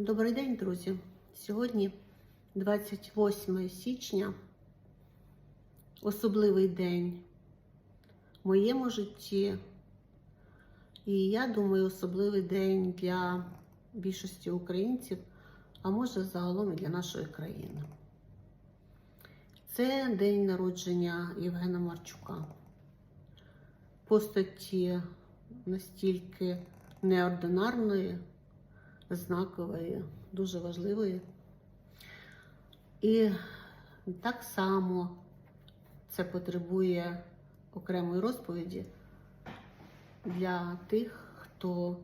Добрий день, друзі. Сьогодні 28 січня, особливий день в моєму житті. І я думаю, особливий день для більшості українців, а може загалом і для нашої країни. Це день народження Євгена Марчука. Постаті настільки неординарної, знакової, дуже важливої. І так само це потребує окремої розповіді для тих, хто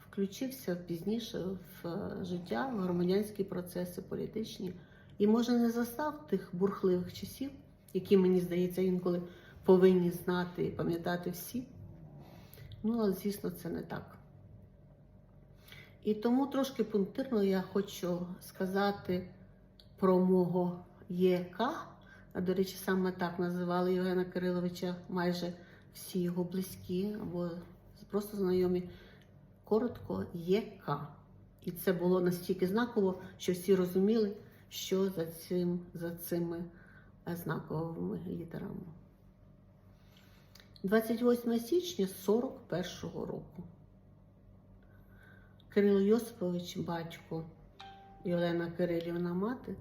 включився пізніше в життя, в громадянські процеси політичні, і може не застав тих бурхливих часів, які, мені здається, інколи повинні знати і пам'ятати всі. Ну, але звісно, це не так. І тому трошки пунктирно я хочу сказати про мого ЄК. А, До речі, саме так називали Євгена Кириловича майже всі його близькі або просто знайомі. Коротко ЄК. І це було настільки знаково, що всі розуміли, що за, цим, за цими знаковими літерами. 28 січня 41-го року. Кирило Йосипович, батько і Олена Кирилівна мати,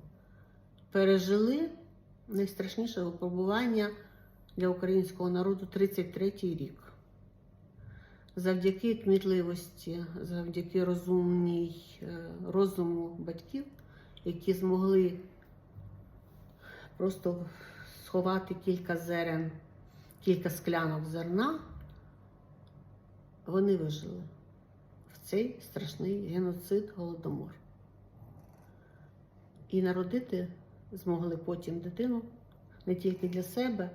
пережили найстрашніше випробування для українського народу 33-й рік. Завдяки кмітливості, завдяки розумній е, розуму батьків, які змогли просто сховати кілька зерен, кілька склянок зерна, вони вижили цей страшний геноцид голодомор. І народити змогли потім дитину не тільки для себе,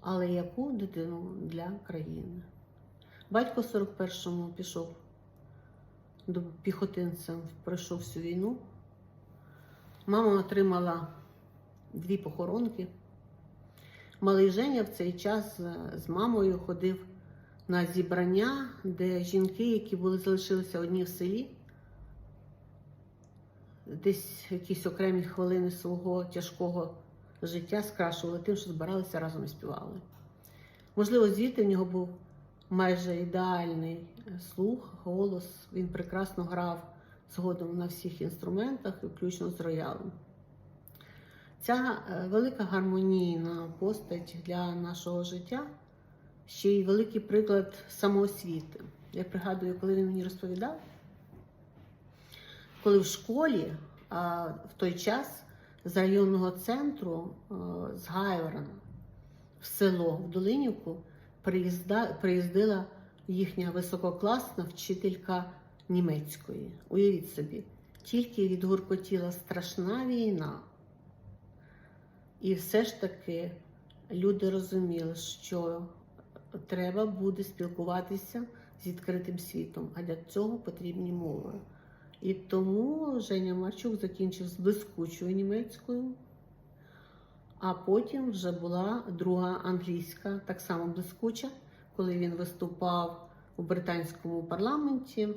але яку дитину для країни. Батько в 41-му пішов до піхотинцем, пройшов всю війну. Мама отримала дві похоронки. Малий Женя в цей час з мамою ходив на зібрання, де жінки, які були залишилися одні в селі, десь якісь окремі хвилини свого тяжкого життя скрашували тим, що збиралися разом і співали. Можливо, звідти в нього був майже ідеальний слух, голос. Він прекрасно грав згодом на всіх інструментах, включно з роялем. Ця е, велика гармонійна постать для нашого життя ще й великий приклад самоосвіти. Я пригадую, коли він мені розповідав, коли в школі а, в той час з районного центру а, з Гайворона в село в Долинівку приїзда, приїздила їхня висококласна вчителька німецької. Уявіть собі, тільки відгуркотіла страшна війна. І все ж таки люди розуміли, що треба буде спілкуватися з відкритим світом, а для цього потрібні мови. І тому Женя Марчук закінчив з блискучою німецькою, а потім вже була друга англійська, так само блискуча, коли він виступав у британському парламенті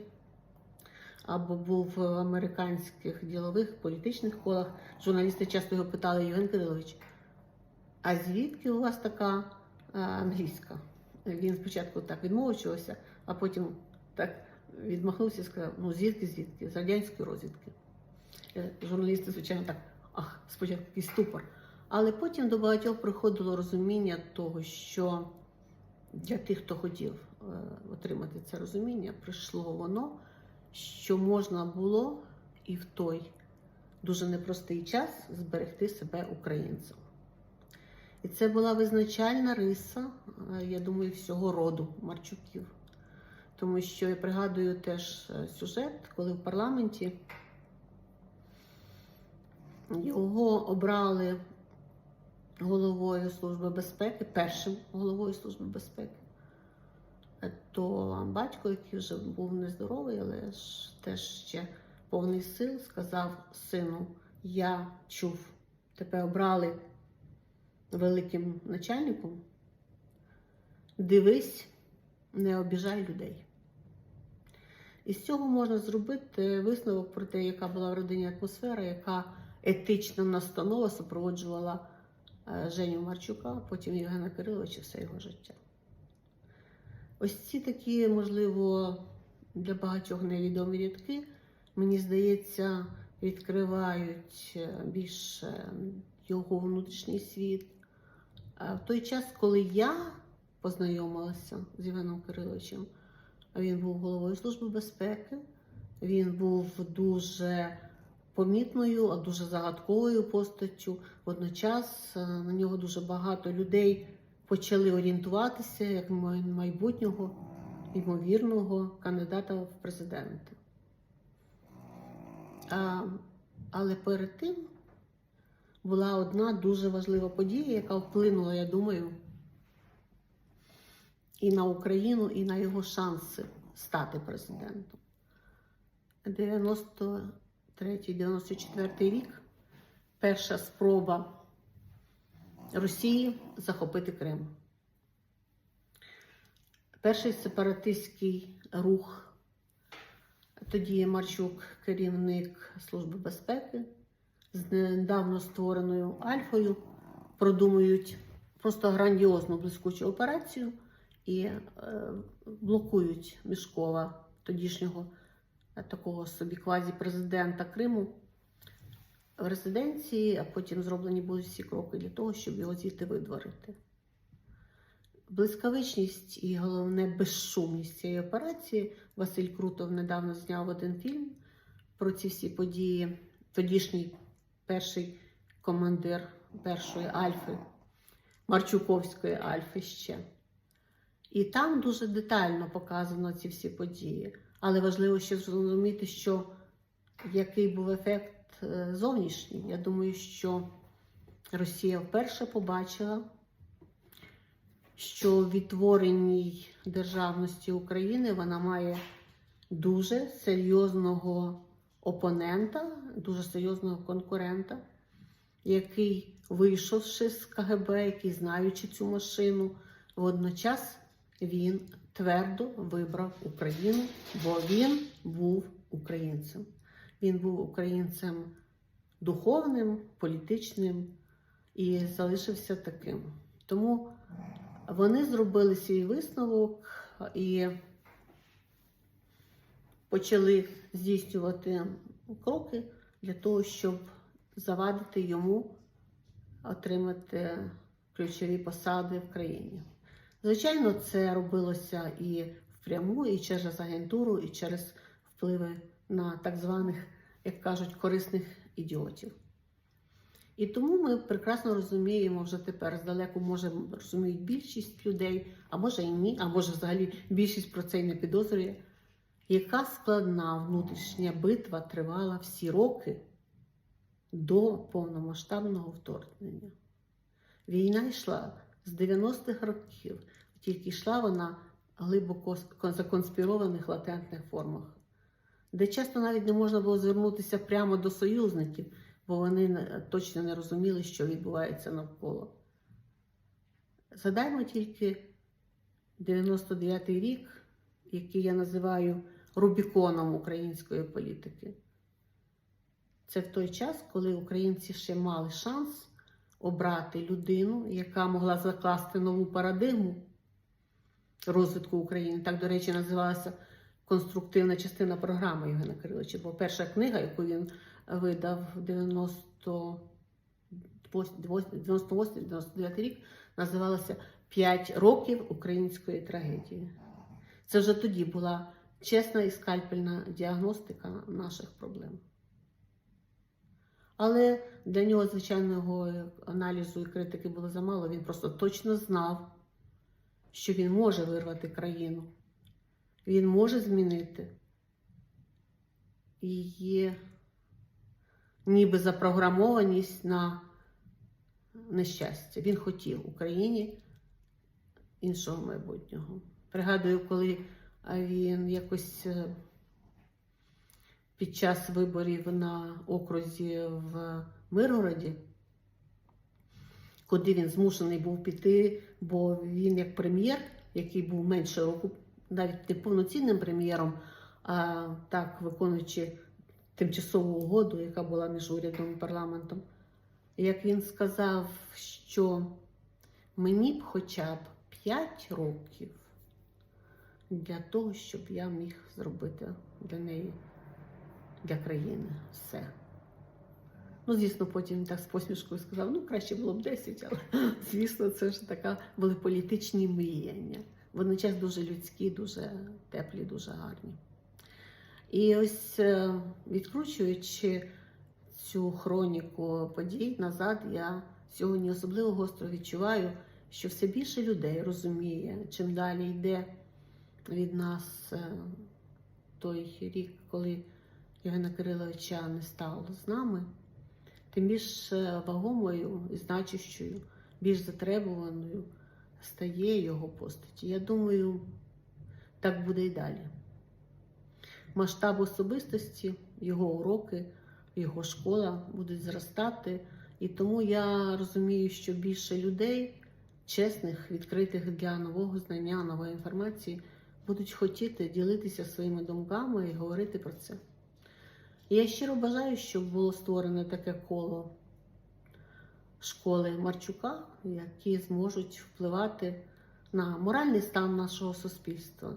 або був в американських ділових політичних колах. Журналісти часто його питали, Євген Кирилович, а звідки у вас така а, англійська? Він спочатку так відмовчувався, а потім так відмахнувся і сказав: ну звідки, звідки? З радянської розвідки. Е, Журналісти, звичайно, так, ах, спочатку такий ступор. Але потім до багатьох приходило розуміння того, що для тих, хто хотів е, отримати це розуміння, прийшло воно, що можна було і в той дуже непростий час зберегти себе українцем. І це була визначальна риса, е, я думаю, всього роду Марчуків. Тому що я пригадую теж е, сюжет, коли в парламенті його обрали головою Служби безпеки, першим головою Служби безпеки. Е, То батько, який вже був нездоровий, але ж теж ще повний сил, сказав сину: Я чув, тебе обрали великим начальником, дивись, не обіжай людей. І з цього можна зробити висновок про те, яка була в родині атмосфера, яка етична настанова супроводжувала е, Женю Марчука, потім Євгена Кириловича все його життя. Ось ці такі, можливо, для багатьох невідомі рядки, мені здається, відкривають е, більше його внутрішній світ. В той час, коли я познайомилася з Євгеном Кириловичем, він був головою Служби безпеки, він був дуже помітною, а дуже загадковою постаттю. Водночас е, на нього дуже багато людей почали орієнтуватися як майбутнього ймовірного кандидата в президенти. А, але перед тим була одна дуже важлива подія, яка вплинула, я думаю, і на Україну, і на його шанси стати президентом. 93-94 рік перша спроба Росії захопити Крим. Перший сепаратистський рух. Тоді Марчук, керівник Служби безпеки, з недавно створеною Альфою, продумують просто грандіозну блискучу операцію і е, блокують Мішкова, тодішнього е, такого собі квазі-президента Криму в резиденції, а потім зроблені були всі кроки для того, щоб його звідти видворити. Блискавичність і головне безшумність цієї операції Василь Крутов недавно зняв один фільм про ці всі події. Тодішній перший командир першої Альфи, Марчуковської Альфи ще. І там дуже детально показано ці всі події. Але важливо ще зрозуміти, що який був ефект е, зовнішній. Я думаю, що Росія вперше побачила, що в відтвореній державності України вона має дуже серйозного опонента, дуже серйозного конкурента, який, вийшовши з КГБ, який знаючи цю машину, водночас він твердо вибрав Україну, бо він був українцем. Він був українцем духовним, політичним і залишився таким. Тому вони зробили свій висновок і почали здійснювати кроки для того, щоб завадити йому отримати ключові посади в країні. Звичайно, це робилося і впряму, і через агентуру, і через впливи на так званих, як кажуть, корисних ідіотів. І тому ми прекрасно розуміємо вже тепер здалеку, може, розуміють більшість людей, а може і ні, а може взагалі більшість про це й не підозрює, яка складна внутрішня битва тривала всі роки до повномасштабного вторгнення. Війна йшла з 90-х років, тільки йшла вона глибоко законспірованих латентних формах, де часто навіть не можна було звернутися прямо до союзників, бо вони точно не розуміли, що відбувається навколо. Згадаймо тільки 99-й рік, який я називаю Рубіконом української політики. Це в той час, коли українці ще мали шанс обрати людину, яка могла закласти нову парадигму розвитку України. Так, до речі, називалася конструктивна частина програми Євгена Кириловича. Бо перша книга, яку він видав в 98-99 рік, називалася П'ять років української трагедії. Це вже тоді була чесна і скальпельна діагностика наших проблем. Але для нього звичайного аналізу і критики було замало. Він просто точно знав, що він може вирвати країну, він може змінити її ніби запрограмованість на нещастя. Він хотів Україні іншого майбутнього. Пригадую, коли він якось е, під час виборів на окрузі в Миргороді, куди він змушений був піти, бо він як прем'єр, який був менше року, навіть не повноцінним прем'єром, а так виконуючи тимчасову угоду, яка була між урядом і парламентом. Як він сказав, що мені б хоча б 5 років для того, щоб я міг зробити для неї, для країни все. Ну, звісно, потім так з посмішкою сказав: ну, краще було б 10, але звісно, це ж така були політичні мріяння. Водночас дуже людські, дуже теплі, дуже гарні. І ось е, відкручуючи цю хроніку подій назад, я сьогодні особливо гостро відчуваю, що все більше людей розуміє, чим далі йде від нас е, той рік, коли Євгена Кириловича не стало з нами, тим більш е, вагомою і значущою, більш затребуваною стає його постаті. Я думаю, так буде і далі. Масштаб особистості, його уроки, його школа будуть зростати. І тому я розумію, що більше людей, чесних, відкритих для нового знання, нової інформації, будуть хотіти ділитися своїми думками і говорити про це. Я щиро бажаю, щоб було створене таке коло школи Марчука, які зможуть впливати на моральний стан нашого суспільства,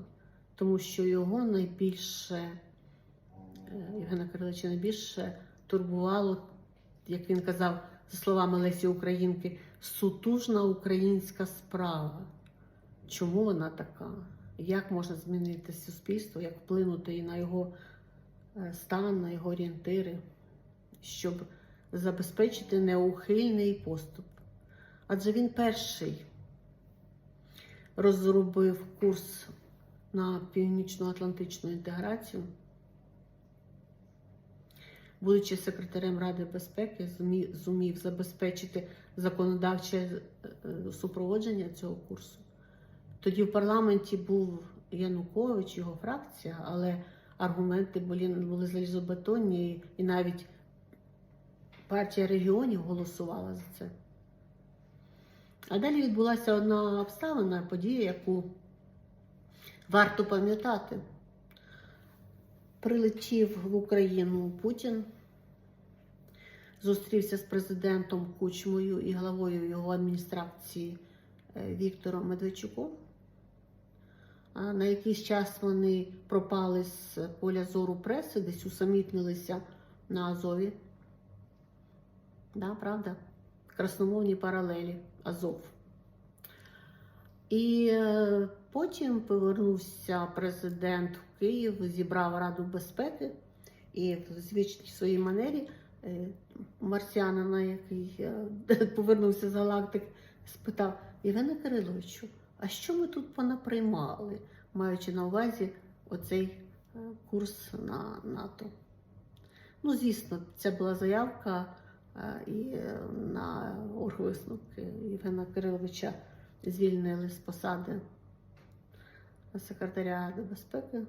тому що його найбільше, е, Євгена Кириловича, найбільше турбувало, як він казав, за словами Лесі Українки, сутужна українська справа. Чому вона така? Як можна змінити суспільство, як вплинути і на його е, стан, на його орієнтири, щоб забезпечити неухильний поступ. Адже він перший розробив курс на північно-атлантичну інтеграцію. Будучи секретарем Ради безпеки, зумів, забезпечити законодавче е, супроводження цього курсу. Тоді в парламенті був Янукович, його фракція, але аргументи були, були залізобетонні, і навіть партія регіонів голосувала за це. А далі відбулася одна обставина, подія, яку варто пам'ятати. Прилетів в Україну Путін, зустрівся з президентом Кучмою і главою його адміністрації е, Віктором Медведчуком. На якийсь час вони пропали з поля зору преси, десь усамітнилися на Азові. Да, правда? Красномовні паралелі Азов. І е, потім повернувся президент в Київ, зібрав Раду безпеки і в звичній своїй манері е, марсіанина, який е, повернувся з галактик, спитав Євгена Кириловичу, а що ми тут понаприймали, маючи на увазі оцей е, курс на НАТО? Ну, звісно, це була заявка е, і е, на оргвисновки Євгена Кириловича звільнили з посади секретаря безпеки.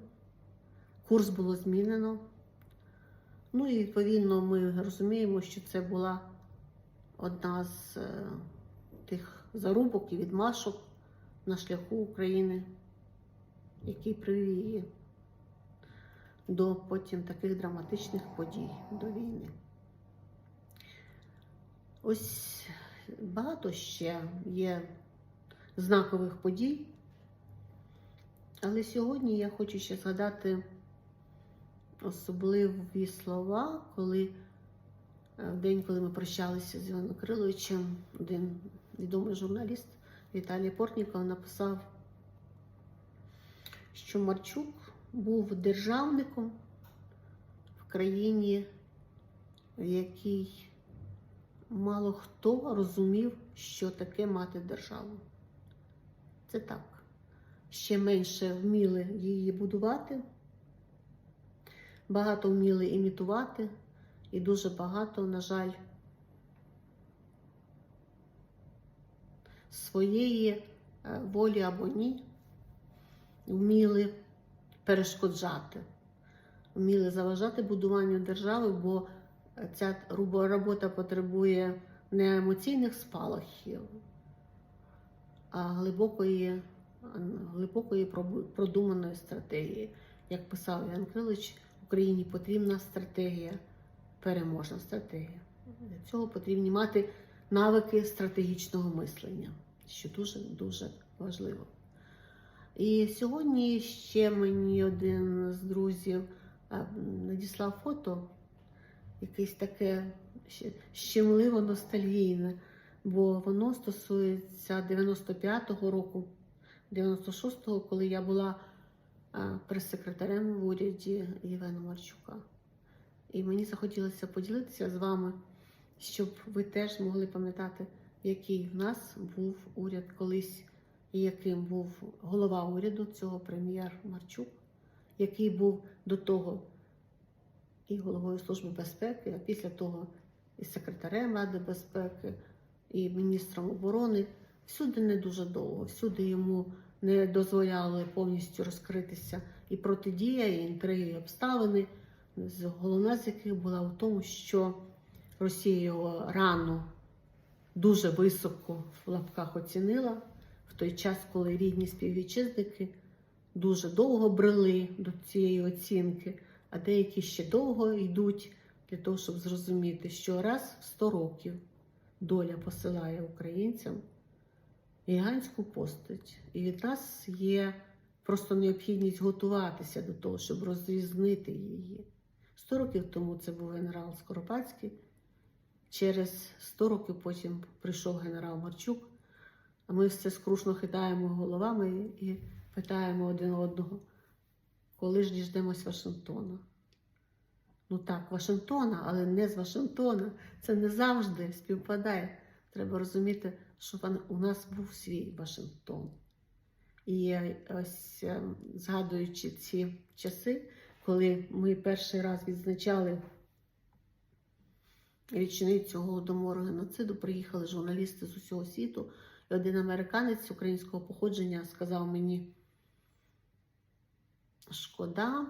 Курс було змінено. Ну і відповідно ми розуміємо, що це була одна з тих зарубок і відмашок на шляху України, який привів її до потім таких драматичних подій до війни. Ось багато ще є знакових подій. Але сьогодні я хочу ще згадати особливі слова, коли е, в день, коли ми прощалися з Іваном Кириловичем, один відомий журналіст Віталій Портніков написав, що Марчук був державником в країні, в якій мало хто розумів, що таке мати державу. Це так. Ще менше вміли її будувати, багато вміли імітувати, і дуже багато, на жаль, своєї е, волі або ні вміли перешкоджати, вміли заважати будуванню держави, бо ця робота потребує не емоційних спалахів, а глибокої, глибокої продуманої стратегії. як писав Іван Крилич, Україні потрібна стратегія, переможна стратегія. Для цього потрібні мати навики стратегічного мислення, що дуже дуже важливо. І сьогодні ще мені один з друзів надіслав фото, якесь таке щемливо ностальгійне, бо воно стосується 95-го року, 96-го, коли я була прес-секретарем в уряді Євгена Марчука. І мені захотілося поділитися з вами, щоб ви теж могли пам'ятати, який в нас був уряд колись, яким був голова уряду цього прем'єр Марчук, який був до того і головою Служби безпеки, а після того і секретарем Ради безпеки, і міністром оборони. Всюди не дуже довго, всюди йому не дозволяли повністю розкритися і протидія, і інтриги, і обставини. Головна з яких була в тому, що Росія його рано дуже високо в лапках оцінила в той час, коли рідні співвітчизники дуже довго брели до цієї оцінки, а деякі ще довго йдуть для того, щоб зрозуміти, що раз в 100 років доля посилає українцям гігантську постать, і від нас є просто необхідність готуватися до того, щоб розрізнити її. 100 років тому це був генерал Скоропадський. Через 100 років потім прийшов генерал Марчук, а ми все скрушно хитаємо головами і питаємо один одного, коли ж діждемось Вашингтона. Ну так, Вашингтона, але не з Вашингтона. Це не завжди співпадає. Треба розуміти, що у нас був свій Вашингтон. І ось е, згадуючи ці часи, коли ми перший раз відзначали річницю голодомору геноциду, приїхали журналісти з усього світу, і один американець українського походження сказав мені: шкода,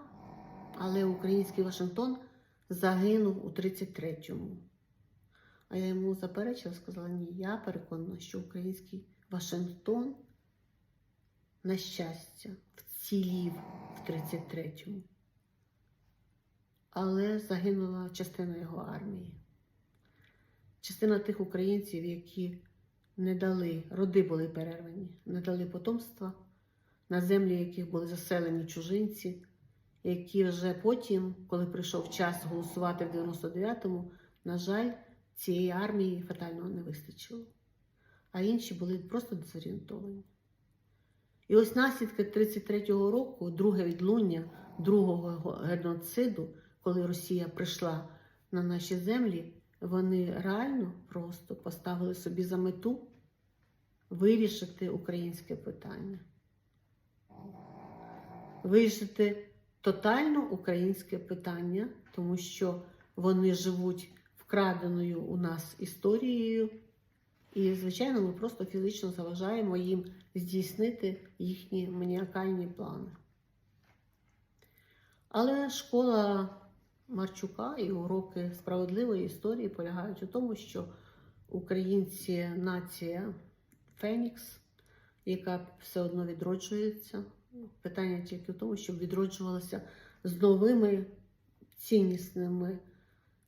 але український Вашингтон загинув у 33-му. А я йому заперечила, сказала, ні, я переконана, що український Вашингтон, на щастя, вцілів в 33-му. Але загинула частина його армії. Частина тих українців, які не дали, роди були перервані, не дали потомства, на землі яких були заселені чужинці, які вже потім, коли прийшов час голосувати в 99-му, на жаль, цієї армії фатального не вистачило. А інші були просто дезорієнтовані. І ось наслідки 33-го року, друге відлуння другого геноциду, коли Росія прийшла на наші землі, вони реально просто поставили собі за мету вирішити українське питання. Вирішити тотально українське питання, тому що вони живуть вкраденою у нас історією, і, звичайно, ми просто фізично заважаємо їм здійснити їхні маніакальні плани. Але школа Марчука і уроки справедливої історії полягають у тому, що українці нація Фенікс, яка все одно відроджується. Питання тільки в тому, щоб відроджувалася з новими ціннісними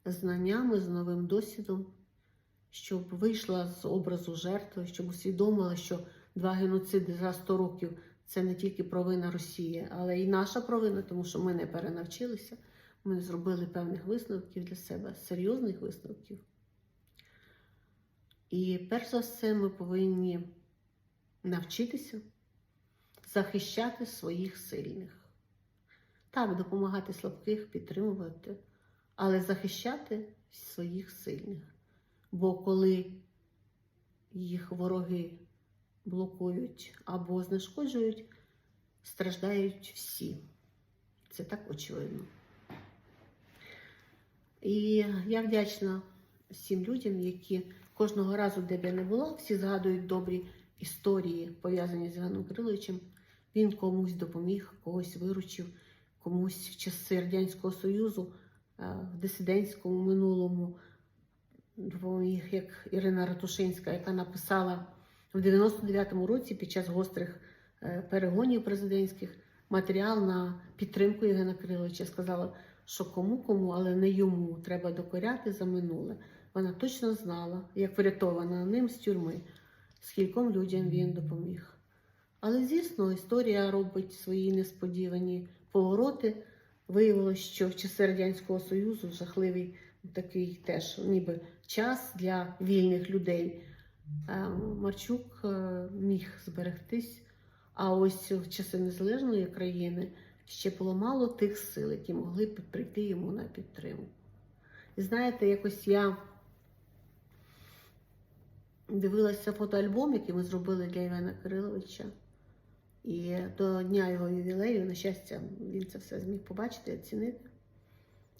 знаннями, з новим досвідом, щоб вийшла з образу жертви, щоб усвідомила, що два геноциди за 100 років це не тільки провина Росії, але й наша провина, тому що ми не перенавчилися. Ми зробили певних висновків для себе, серйозних висновків. І перш за все, ми повинні навчитися захищати своїх сильних. Так, допомагати слабких, підтримувати, але захищати своїх сильних. Бо коли їх вороги блокують або знешкоджують, страждають всі. Це так очевидно. І я вдячна всім людям, які кожного разу, де б я не була, всі згадують добрі історії, пов'язані з Іваном Кириловичем. Він комусь допоміг, когось виручив, комусь в часи Радянського Союзу, е, в дисидентському минулому допоміг, як Ірина Ратушинська, яка написала в 99-му році під час гострих е, перегонів президентських матеріал на підтримку Євгена Кириловича. Сказала, що кому кому, але не йому треба докоряти за минуле. Вона точно знала, як врятована ним з тюрми, скільком людям він допоміг. Але, звісно, історія робить свої несподівані повороти. Виявилось, що в часи Радянського Союзу жахливий такий теж ніби час для вільних людей. Е, Марчук е, міг зберегтись, а ось в часи незалежної країни ще було мало тих сил, які могли б прийти йому на підтримку. І знаєте, якось я дивилася фотоальбом, який ми зробили для Івана Кириловича. І до дня його ювілею, на щастя, він це все зміг побачити, оцінити.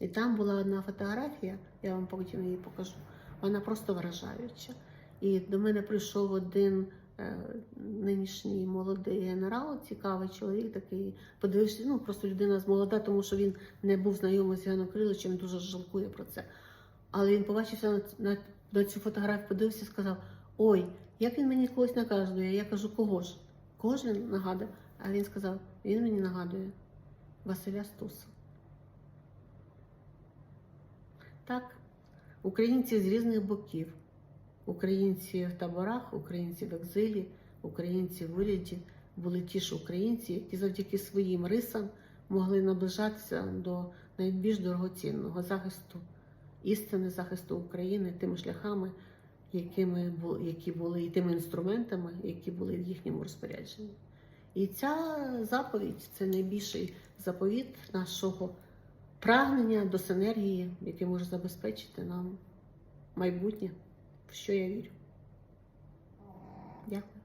І там була одна фотографія, я вам потім її покажу. Вона просто вражаюча. І до мене прийшов один нинішній молодий генерал, цікавий чоловік, такий подивився, ну просто людина з молода, тому що він не був знайомий з Євгеном Криловичем, дуже жалкує про це. Але він побачився на, на, на цю фотографію, подивився і сказав: Ой, як він мені когось наказує. Я кажу, кого ж? Кожен нагадує. А він сказав, він мені нагадує Василя Стуса. Так, українці з різних боків. Українці в таборах, українці в екзилі, українці в уряді були ті ж українці, які завдяки своїм рисам могли наближатися до найбільш дорогоцінного захисту істини, захисту України тими шляхами, якими які були, і тими інструментами, які були в їхньому розпорядженні. І ця заповідь це найбільший заповіт нашого прагнення до синергії, яке може забезпечити нам майбутнє, що я вірю. Дякую.